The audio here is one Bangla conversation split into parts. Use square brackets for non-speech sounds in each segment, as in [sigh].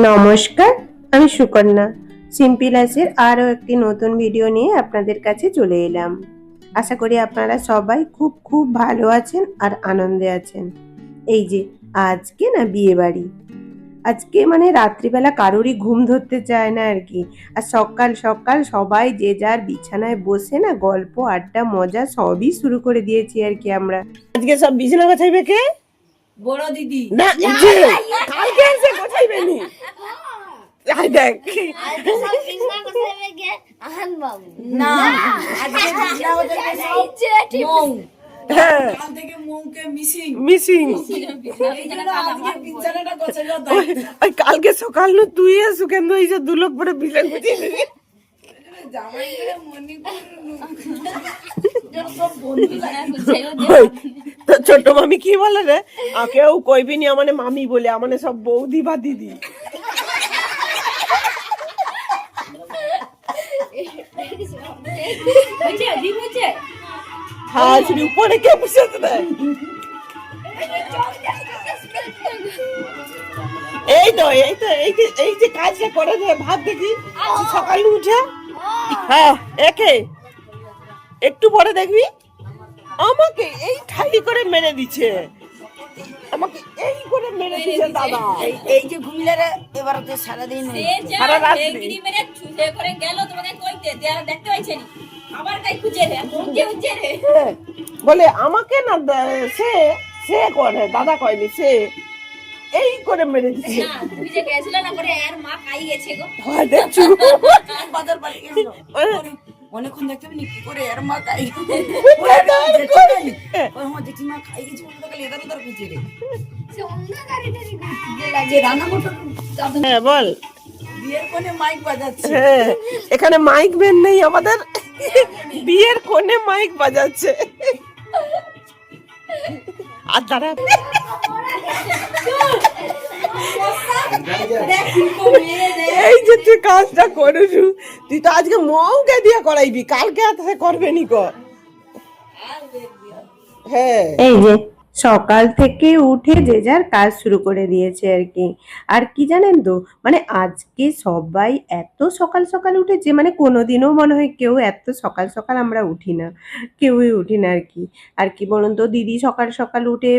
নমস্কার, আমি সুকন্যা। সিম্পিলাসের আরও একটি নতুন ভিডিও নিয়ে আপনাদের কাছে চলে এলাম। আশা করি আপনারা সবাই খুব খুব ভালো আছেন আর আনন্দে আছেন। এই যে, আজকে না বিয়ে বাড়ি। আজকে মানে রাত্রিবেলা কারোরই ঘুম ধরতে চায় না আর কি। আর সকাল সকাল সবাই যে যার বিছানায় বসে না গল্প, আড্ডা, মজা সবই শুরু করে দিয়েছি আর কি আমরা। আজকে সব বিছানা গোছাইবে কে? বড় দিদি। না যে, কালকে এসে গোছাইবে নি আই দেখ। না আজকে হ্যাঁ। কালকে সকাল নু তুই এসু কেন? এই যে দু লোক পরে গুছিয়ে দিবি তো ছোট মামি কি বলে রে? আ, কেউ কইবি নি আমানে মামি বলে আমানে সব বৌদি বা দিদি। হ্যাঁ উপরে কে বসে আছে এই তো এই তো এই যে এই যে কাজটা করে দে ভাত দেখি সকালে উঠে। হ্যাঁ একে। একটু পরে দেখবি আমাকে এই ঠাই করে মেরে দিচ্ছে। আমাকে এই করে মেরে দিচ্ছে দাদা। এই এই যে ঘুমিলে রে এবার তো সারাদিন রাত্রি। হ্যাঁ, বলে আমাকে না দে- সে সে করে দাদা কয়নি সে এই করে মেরে দিচ্ছে হয় দেখছু? বাজার বাড়ি গেছিল অনেকক্ষণ দেখতে পাবি কি করে এর মা খাই? আমার জেঠিমা খাই গেছি বলে উদার খুঁজে রে। যে রান্না করতে হ্যাঁ বল। বিয়ের কোণে মাইক বাজাচ্ছে। হ্যাঁ এখানে মাইক ব্যান্ড নেই আমাদের। বিয়ের কোণে মাইক বাজাচ্ছে। আর দাঁড়া। এই যে তুই কাজটা করেছু তুই তো আজকে মৌকে দিয়ে করাইবি, কালকে আর করবে নি কর হ্যাঁ। এই যে সকাল থেকে উঠে যে যার কাজ শুরু করে দিয়েছে আর কি। আর কি জানেন তো মানে আজকে সবাই এত সকাল সকাল উঠেছে মানে কোনো দিনও মনে হয় কেউ এত সকাল সকাল আমরা উঠি না, কেউই উঠি না আর কি। আর কি বলুন তো, দিদি সকাল সকাল উঠে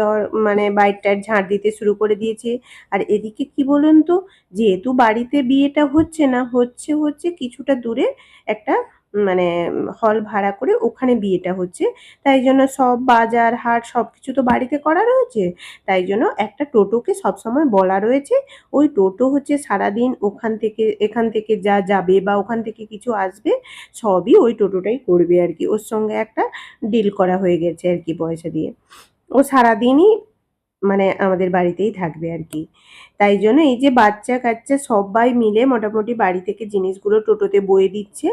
ধর মানে বাইরটার ঝাড় দিতে শুরু করে দিয়েছে। আর এদিকে কি বলুন তো, যেহেতু বাড়িতে বিয়েটা হচ্ছে না, হচ্ছে হচ্ছে কিছুটা দূরে একটা মানে হল ভাড়া করে ওখানে বিয়েটা হচ্ছে। তাই জন্য সব বাজার হাট সব কিছু তো বাড়িতে করা রয়েছে। তাই জন্য একটা টোটোকে সবসময় বলা রয়েছে। ওই টোটো হচ্ছে সারাদিন ওখান থেকে, এখান থেকে যা যাবে বা ওখান থেকে কিছু আসবে, সবই ওই টোটোটাই করবে আর কি। ওর সঙ্গে একটা ডিল করা হয়ে গেছে আর কি পয়সা দিয়ে। ও সারাদিনই মানে আমাদের বাড়িতেই থাকবে আর কি। তাই জন্য এই যে বাচ্চা কাচ্চা সবাই মিলে মোটামুটি বাড়ি থেকে জিনিসগুলো টোটোতে বয়ে দিচ্ছে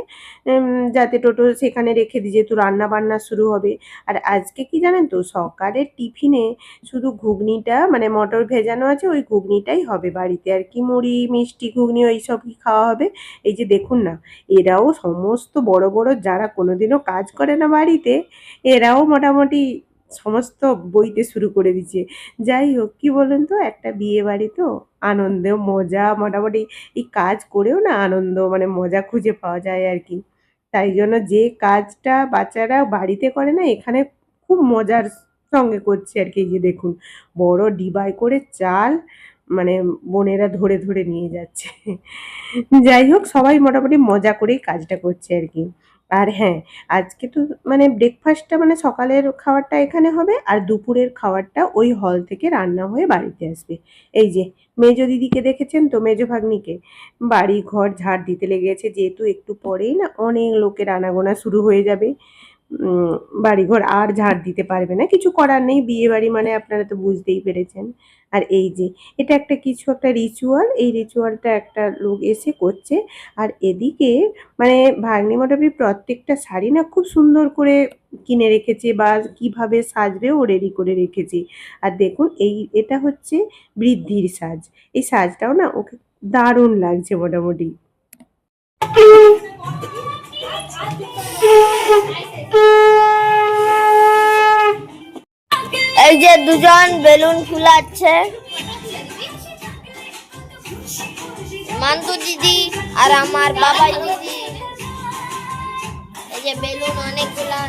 যাতে টোটো সেখানে রেখে দিয়ে যেহেতু রান্না বান্না শুরু হবে। আর আজকে কি জানেন তো, সকালের টিফিনে শুধু ঘুগনিটা মানে মটর ভেজানো আছে, ওই ঘুগনিটাই হবে বাড়িতে। আর কি মুড়ি, মিষ্টি ঘুগনি, ওই সবই খাওয়া হবে। এই যে দেখুন না, এরাও সমস্ত বড় বড়, যারা কোনোদিনও কাজ করে না বাড়িতে, এরাও মোটামুটি সমস্ত বইতে শুরু করে দিচ্ছে যাই হোক, কি বলুন তো? একটা বিয়ে বাড়ি তো, আনন্দ মজা মোটামুটি। এই কাজ করেও না আনন্দ মানে মজা খুঁজে পাওয়া যায় আর কি। তাই জন্য যে কাজটা বাচ্চারা বাড়িতে করে না, এখানে খুব মজার সঙ্গে করছে আর কি। যে দেখুন, বড় ডিবায় করে চাল মানে বোনেরা ধরে ধরে নিয়ে যাচ্ছে। যাই হোক, সবাই মোটামুটি মজা করেই কাজটা করছে আর কি। আর হ্যাঁ আজকে তো মানে ব্রেকফাস্টটা মানে সকালের খাবারটা এখানে হবে আর দুপুরের খাবারটা ওই হল থেকে রান্না হয়ে বাড়িতে আসবে। এই যে, মেজো দিদিকে দেখেছেন তো? মেজো ভাগ্নিকে। বাড়ি ঘর ঝাড় দিতে লেগেছে, যেহেতু একটু পরেই না অনেক লোকের আনাগোনা শুরু হয়ে যাবে। বাড়িঘর আর ঝাড় দিতে পারবে না। কিছু করার নেই বিয়ে বাড়ি মানে আপনারা তো বুঝতেই পেরেছেন। আর এই যে এটা একটা কিছু একটা রিচুয়াল এই রিচুয়ালটা একটা লোক এসে করছে। আর এদিকে মানে ভাগ্নি মোটামুটি প্রত্যেকটা শাড়ি না খুব সুন্দর করে কিনে রেখেছে বা কীভাবে সাজবে ও রেডি করে রেখেছে। আর দেখুন এই এটা হচ্ছে বৃদ্ধির সাজ। এই সাজটাও না ওকে দারুণ লাগছে মোটামুটি। [laughs] [laughs] এই যে দুজন বেলুন ফুলাচ্ছে। মান্তু দিদি আর আমার বাবাই দিদি। এই যে বেলুন অনেকগুলা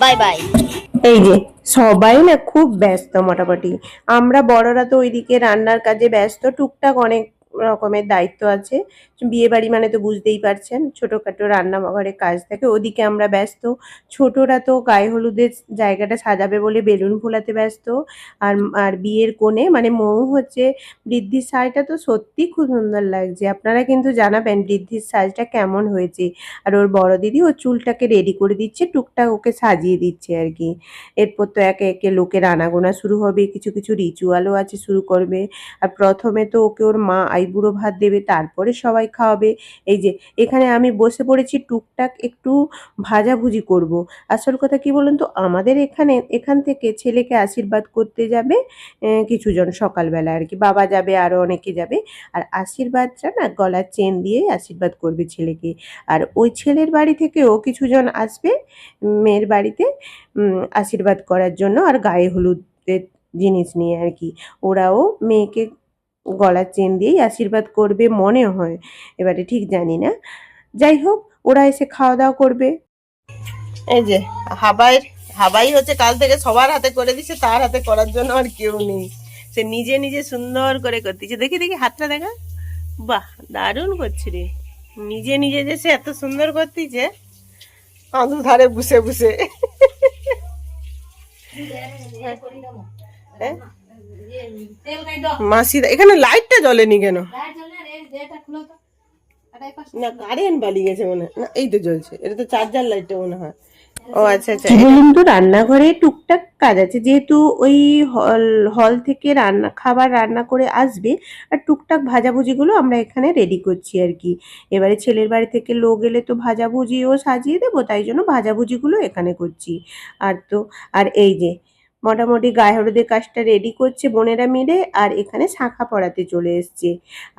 বাই বাই। এই যে সবাই না খুব ব্যস্ত মোটামুটি। আমরা বড়রা তো ওইদিকে রান্নার কাজে ব্যস্ত, টুকটাক অনেক রকমের দায়িত্ব আছে। বিয়ে বাড়ি মানে তো বুঝতেই পারছেন, ছোটোখাটো রান্নাঘরে কাজ থাকে, ওদিকে আমরা ব্যস্ত। ছোটরা তো গায়ে হলুদের জায়গাটা সাজাবে বলে বেলুন ফোলাতে ব্যস্ত। আর আর বিয়ের কোণে মানে মৌ হচ্ছে বৃদ্ধির সাজটা তো সত্যি খুব সুন্দর লাগছে। আপনারা কিন্তু জানাবেন বৃদ্ধির সাজটা কেমন হয়েছে। আর ওর বড় দিদি ওর চুলটাকে রেডি করে দিচ্ছে, টুকটাক ওকে সাজিয়ে দিচ্ছে আর কি। এরপর তো একে একে লোকের আনাগোনা শুরু হবে, কিছু কিছু রিচুয়ালও আছে শুরু করবে। আর প্রথমে তো ওকে ওর মা আইবুড়ো ভাত দেবে, তারপরে সবাই খাওয়াবে। এই যে, এখানে আমি বসে পড়েছি, টুকটাক একটু ভাজাভুজি করব। আসল কথা কি বলুন তো? আমাদের এখানে, এখান থেকে ছেলেকে আশীর্বাদ করতে যাবে কিছুজন সকালবেলা আর কি। বাবা যাবে আরও অনেকে যাবে। আর আশীর্বাদটা না গলার চেন দিয়েই আশীর্বাদ করবে ছেলেকে। আর ওই ছেলের বাড়ি থেকেও কিছুজন আসবে, মেয়ের বাড়িতে আশীর্বাদ করার জন্য আর গায়ে হলুদের জিনিস নিয়ে আর কি। ওরাও মেয়েকে গলার চেন দিয়েই আশীর্বাদ করবে মনে হয় এবারে ঠিক জানি না। যাই হোক ওরা এসে খাওয়া দাওয়া করবে। এই যে হাবাই হাবাই হচ্ছে কাল থেকে সবার হাতে করে দিচ্ছে তার হাতে করার জন্য আর কেউ নেই। সে নিজে নিজে সুন্দর করে করতেছে। দেখি দেখি হাতটা দেখা। বাহ দারুণ করছে রে। নিজে নিজে যে সে এত সুন্দর করতেছে আঁধু ধারে বসে। বসে হ্যাঁ? মাসি, এখানে লাইটটা জ্বলেনি কেন? না কারেন্ট পালিয়ে গেছে মনে না, এই তো জ্বলছে। এটা তো চার্জার লাইটটা মনে হয়। ও আচ্ছা আচ্ছা। বলুন তো, রান্নাঘরে টুকটাক কাজ আছে। যেহেতু ওই হল হল থেকে রান্না, খাবার রান্না করে আসবে, আর টুকটাক ভাজাভুজিগুলো আমরা এখানে রেডি করছি আর কি। এবারে ছেলের বাড়ি থেকে লোক এলে তো ভাজাভুজিও সাজিয়ে দেবো, তাই জন্য ভাজাভুজিগুলো এখানে করছি। আর তো, আর এই যে মোটামুটি গায়ে হলুদের কাজটা রেডি করছে বোনেরা মিলে আর এখানে শাঁখা পড়াতে চলে এসছে।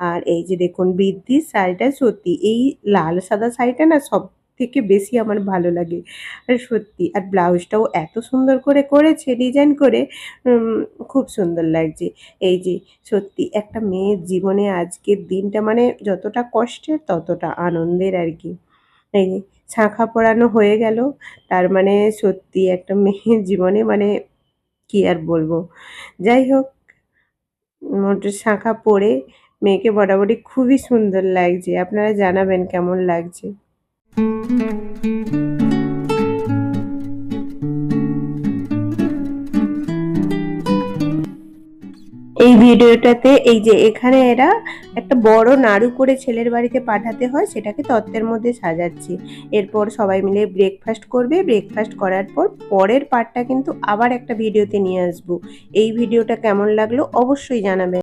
আর এই যে দেখুন বৃদ্ধির শাড়িটা সত্যি, এই লাল সাদা শাড়িটা না সব থেকে বেশি আমার ভালো লাগে। আর সত্যি, আর ব্লাউজটাও এত সুন্দর করে করেছে ডিজাইন করে খুব সুন্দর লাগছে। এই যে সত্যি একটা মেয়ের জীবনে আজকের দিনটা মানে যতটা কষ্টের ততটা আনন্দের আর কি। এই যে শাঁখা পরানো হয়ে গেল, তার মানে সত্যি একটা মেয়ের জীবনে মানে কি আর বলব? যাই হোক মোটর শাঁখা পরে মেয়েকে মোটামুটি খুবই সুন্দর লাগছে। আপনারা জানাবেন কেমন লাগছে। ভিডিওটাতে এই যে এখানে এরা একটা বড় নাড়ু করে ছেলের বাড়িতে পাঠাতে হয়, সেটাকে তত্ত্বের মধ্যে সাজাচ্ছি। এরপর সবাই মিলে ব্রেকফাস্ট করবে। ব্রেকফাস্ট করার পর পরের পার্টটা কিন্তু আবার একটা ভিডিওতে নিয়ে আসব। এই ভিডিওটা কেমন লাগল অবশ্যই জানাবেন